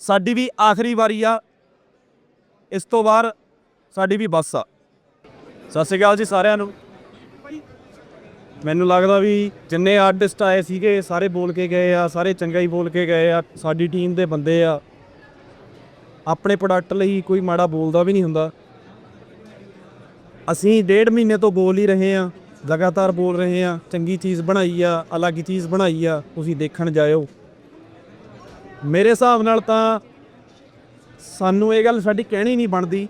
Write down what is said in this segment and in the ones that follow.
ਸਾਡੀ ਵੀ ਆਖਰੀ ਵਾਰੀ ਆ। ਇਸ ਤੋਂ ਬਾਅਦ ਸਾਡੀ ਵੀ ਬੱਸ ਆ। ਸਤਿ ਸ਼੍ਰੀ ਅਕਾਲ ਜੀ ਸਾਰਿਆਂ ਨੂੰ। ਮੈਨੂੰ ਲੱਗਦਾ ਵੀ ਜਿੰਨੇ ਆਰਟਿਸਟ ਆਏ ਸੀਗੇ, ਸਾਰੇ ਬੋਲ ਕੇ ਗਏ ਆ, ਸਾਰੇ ਚੰਗਾ ਹੀ ਬੋਲ ਕੇ ਗਏ ਆ। ਸਾਡੀ ਟੀਮ ਦੇ ਬੰਦੇ ਆ। ਆਪਣੇ ਪ੍ਰੋਡਕਟ ਲਈ ਕੋਈ ਮਾੜਾ ਬੋਲਦਾ ਵੀ ਨਹੀਂ ਹੁੰਦਾ। ਅਸੀਂ ਡੇਢ ਮਹੀਨੇ ਤੋਂ ਬੋਲ ਹੀ ਰਹੇ ਆ, ਲਗਾਤਾਰ ਬੋਲ ਰਹੇ ਆ, ਚੰਗੀ ਚੀਜ਼ ਬਣਾਈ ਆ, ਅਲੱਗ ਚੀਜ਼ ਬਣਾਈ ਆ, ਤੁਸੀਂ ਦੇਖਣ ਜਾਇਓ। ਮੇਰੇ ਹਿਸਾਬ ਨਾਲ ਤਾਂ ਸਾਨੂੰ ਇਹ ਗੱਲ ਸਾਡੀ ਕਹਿਣੀ ਨਹੀਂ ਬਣਦੀ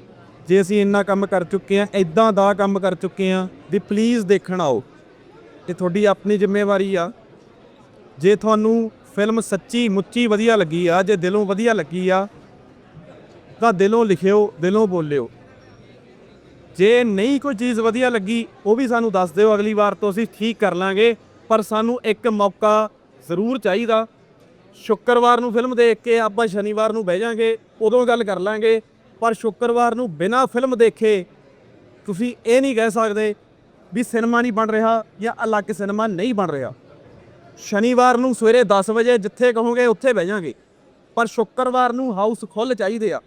ਜੇ ਅਸੀਂ ਇੰਨਾ ਕੰਮ ਕਰ ਚੁੱਕੇ ਆ ਇਦਾਂ ਦਾ ਕੰਮ ਕਰ ਚੁੱਕੇ ਆ ਵੀ ਪਲੀਜ਼ ਦੇਖਣ ਆਓ ਇਹ ਤੁਹਾਡੀ ਆਪਣੀ ਜ਼ਿੰਮੇਵਾਰੀ ਆ। ਜੇ ਤੁਹਾਨੂੰ ਫਿਲਮ ਸੱਚੀ ਮੁੱਚੀ ਵਧੀਆ ਲੱਗੀ ਆ, ਜੇ ਦਿਲੋਂ ਵਧੀਆ ਲੱਗੀ ਆ, ਤਾਂ ਦਿਲੋਂ ਲਿਖਿਓ, ਦਿਲੋਂ ਬੋਲਿਓ। ਜੇ ਨਹੀਂ ਕੋਈ ਚੀਜ਼ ਵਧੀਆ ਲੱਗੀ, ਉਹ ਵੀ ਸਾਨੂੰ ਦੱਸ ਦਿਓ, ਅਗਲੀ ਵਾਰ ਤੋਂ ਅਸੀਂ ਠੀਕ ਕਰ ਲਾਂਗੇ, ਪਰ ਸਾਨੂੰ ਇੱਕ ਮੌਕਾ ਜ਼ਰੂਰ ਚਾਹੀਦਾ ਸ਼ੁੱਕਰਵਾਰ ਨੂੰ ਫਿਲਮ ਦੇਖ ਕੇ ਆਪਾਂ ਸ਼ਨੀਵਾਰ ਨੂੰ ਬਹਿ ਜਾਾਂਗੇ, ਉਦੋਂ ਗੱਲ ਕਰ ਲਾਂਗੇ। ਪਰ ਸ਼ੁੱਕਰਵਾਰ ਨੂੰ ਬਿਨਾਂ ਫਿਲਮ ਦੇਖੇ ਤੁਸੀਂ ਇਹ ਨਹੀਂ ਕਹਿ ਸਕਦੇ ਵੀ ਸਿਨੇਮਾ ਨਹੀਂ ਬਣ ਰਿਹਾ ਜਾਂ ਅਲੱਗ ਸਿਨੇਮਾ ਨਹੀਂ ਬਣ ਰਿਹਾ। ਸ਼ਨੀਵਾਰ ਨੂੰ ਸਵੇਰੇ 10 ਵਜੇ ਜਿੱਥੇ ਕਹੋਗੇ ਉੱਥੇ ਬਹਿ ਜਾਾਂਗੇ। ਪਰ ਸ਼ੁੱਕਰਵਾਰ ਨੂੰ ਹਾਊਸ ਫੁੱਲ ਚਾਹੀਦੇ ਆ।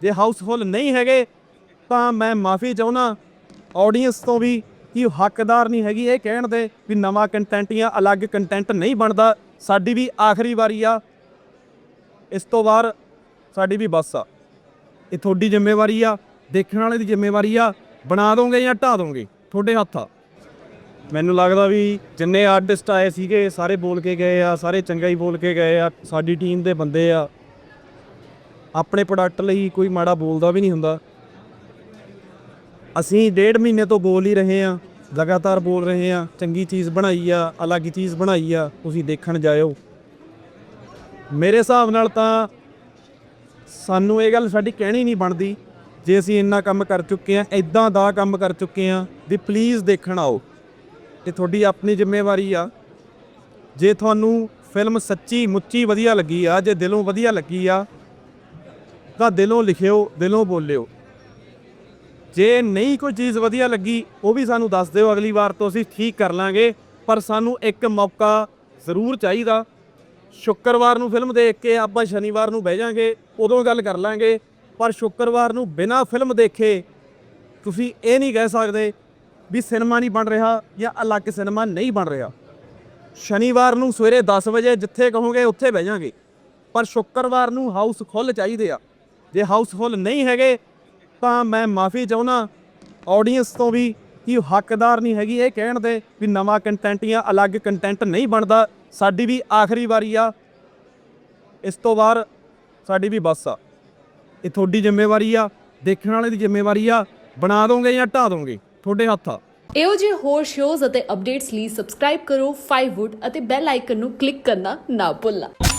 ਜੇ ਹਾਊਸ ਫੁੱਲ ਨਹੀਂ ਹੈਗੇ ਤਾਂ ਮੈਂ ਮਾਫੀ ਚਾਹੁੰਦਾ ਆਡੀਅנס ਤੋਂ ਵੀ ਕਿ ਹੱਕਦਾਰ ਨਹੀਂ ਹੈਗੀ ਇਹ ਕਹਿਣ ਦੇ ਵੀ ਨਵਾਂ ਕੰਟੈਂਟ ਜਾਂ ਅਲੱਗ ਕੰਟੈਂਟ ਨਹੀਂ ਬਣਦਾ। ਸਾਡੀ ਵੀ ਆਖਰੀ ਵਾਰੀ ਆ। ਇਸ ਤੋਂ ਬਾਅਦ ਸਾਡੀ ਵੀ ਬੱਸ ਆ। ਇਹ ਤੁਹਾਡੀ ਜ਼ਿੰਮੇਵਾਰੀ ਆ। ਦੇਖਣ ਵਾਲੇ ਦੀ ਜ਼ਿੰਮੇਵਾਰੀ ਆ। ਬਣਾ ਦੋਗੇ ਜਾਂ ਢਾ ਦੋਗੇ? ਤੁਹਾਡੇ ਹੱਥ ਆ। ਮੈਨੂੰ ਲੱਗਦਾ ਵੀ ਜਿੰਨੇ ਆਰਟਿਸਟ ਆਏ ਸੀਗੇ, ਸਾਰੇ ਬੋਲ ਕੇ ਗਏ ਆ, ਸਾਰੇ ਚੰਗਾ ਹੀ ਬੋਲ ਕੇ ਗਏ ਆ। ਸਾਡੀ ਟੀਮ ਦੇ ਬੰਦੇ ਆ। ਆਪਣੇ ਪ੍ਰੋਡਕਟ ਲਈ ਕੋਈ ਮਾੜਾ ਬੋਲਦਾ ਵੀ ਨਹੀਂ ਹੁੰਦਾ। ਅਸੀਂ ਡੇਢ ਮਹੀਨੇ ਤੋਂ ਬੋਲ ਹੀ ਰਹੇ ਆ। ਲਗਾਤਾਰ ਬੋਲ ਰਹੇ ਆ ਚੰਗੀ ਚੀਜ਼ ਬਣਾਈ ਆ, ਅਲੱਗ ਚੀਜ਼ ਬਣਾਈ ਆ, ਤੁਸੀਂ ਦੇਖਣ ਜਾਇਓ। ਮੇਰੇ ਹਿਸਾਬ ਨਾਲ ਤਾਂ ਸਾਨੂੰ ਇਹ ਗੱਲ ਸਾਡੀ ਕਹਿਣੀ ਨਹੀਂ ਬਣਦੀ, ਜੇ ਅਸੀਂ ਇੰਨਾ ਕੰਮ ਕਰ ਚੁੱਕੇ ਆ ਇਦਾਂ ਦਾ ਕੰਮ ਕਰ ਚੁੱਕੇ ਆ ਵੀ ਪਲੀਜ਼ ਦੇਖਣ ਆਓ ਇਹ ਤੁਹਾਡੀ ਆਪਣੀ ਜ਼ਿੰਮੇਵਾਰੀ ਆ। ਜੇ ਤੁਹਾਨੂੰ ਫਿਲਮ ਸੱਚੀ ਮੁੱਚੀ ਵਧੀਆ ਲੱਗੀ ਆ, ਜੇ ਦਿਲੋਂ ਵਧੀਆ ਲੱਗੀ ਆ, ਤਾਂ ਦਿਲੋਂ ਲਿਖਿਓ, ਦਿਲੋਂ ਬੋਲਿਓ। ਜੇ ਨਹੀਂ ਕੋਈ ਚੀਜ਼ ਵਧੀਆ ਲੱਗੀ, ਉਹ ਵੀ ਸਾਨੂੰ ਦੱਸ ਦਿਓ, ਅਗਲੀ ਵਾਰ ਤੋਂ ਅਸੀਂ ਠੀਕ ਕਰ ਲਾਂਗੇ। ਪਰ ਸਾਨੂੰ ਇੱਕ ਮੌਕਾ ਜ਼ਰੂਰ ਚਾਹੀਦਾ। ਸ਼ੁੱਕਰਵਾਰ ਨੂੰ ਫਿਲਮ ਦੇਖ ਕੇ ਆਪਾਂ ਸ਼ਨੀਵਾਰ ਨੂੰ ਬਹਿ ਜਾਾਂਗੇ, ਉਦੋਂ ਗੱਲ ਕਰ ਲਾਂਗੇ। ਪਰ ਸ਼ੁੱਕਰਵਾਰ ਨੂੰ ਬਿਨਾਂ ਫਿਲਮ ਦੇਖੇ ਤੁਸੀਂ ਇਹ ਨਹੀਂ ਕਹਿ ਸਕਦੇ ਵੀ ਸਿਨੇਮਾ ਨਹੀਂ ਬਣ ਰਿਹਾ ਜਾਂ ਅਲੱਗ ਸਿਨੇਮਾ ਨਹੀਂ ਬਣ ਰਿਹਾ। ਸ਼ਨੀਵਾਰ ਨੂੰ ਸਵੇਰੇ 10 ਵਜੇ ਜਿੱਥੇ ਕਹੋਗੇ, ਉੱਥੇ ਬਹਿ ਜਾਾਂਗੇ। ਪਰ ਸ਼ੁੱਕਰਵਾਰ ਨੂੰ ਹਾਊਸ ਫੁੱਲ ਚਾਹੀਦੇ ਆ। ਜੇ ਹਾਊਸ ਫੁੱਲ ਨਹੀਂ ਹੈਗੇ ਤਾਂ ਮੈਂ ਮਾਫੀ ਚਾਹੁੰਦਾ ਆਡੀਅנס ਤੋਂ ਵੀ ਕਿ ਹੱਕਦਾਰ ਨਹੀਂ ਹੈਗੀ ਇਹ ਕਹਿਣ ਦੇ ਵੀ ਨਵਾਂ ਕੰਟੈਂਟ ਜਾਂ ਅਲੱਗ ਕੰਟੈਂਟ ਨਹੀਂ ਬਣਦਾ। ਸਾਡੀ ਵੀ ਆਖਰੀ ਵਾਰੀ ਆ। ਇਸ ਤੋਂ ਬਾਅਦ ਸਾਡੀ ਵੀ ਬੱਸ ਆ। ਇਹ ਤੁਹਾਡੀ ਜ਼ਿੰਮੇਵਾਰੀ ਆ। ਦੇਖਣ ਵਾਲੇ ਦੀ ਜ਼ਿੰਮੇਵਾਰੀ ਆ। ਬਣਾ ਦੋਗੇ ਜਾਂ ਢਾ ਦੋਗੇ? ਤੁਹਾਡੇ ਹੱਥ ਆ। ਇਹੋ ਜਿਹੇ ਹੋਰ ਸ਼ੋਜ਼ ਅਤੇ ਅਪਡੇਟਸ ਲਈ ਸਬਸਕ੍ਰਾਈਬ ਕਰੋ 5wood ਅਤੇ ਬੈਲ ਆਈਕਨ ਨੂੰ ਕਲਿੱਕ ਕਰਨਾ ਨਾ ਭੁੱਲਣਾ।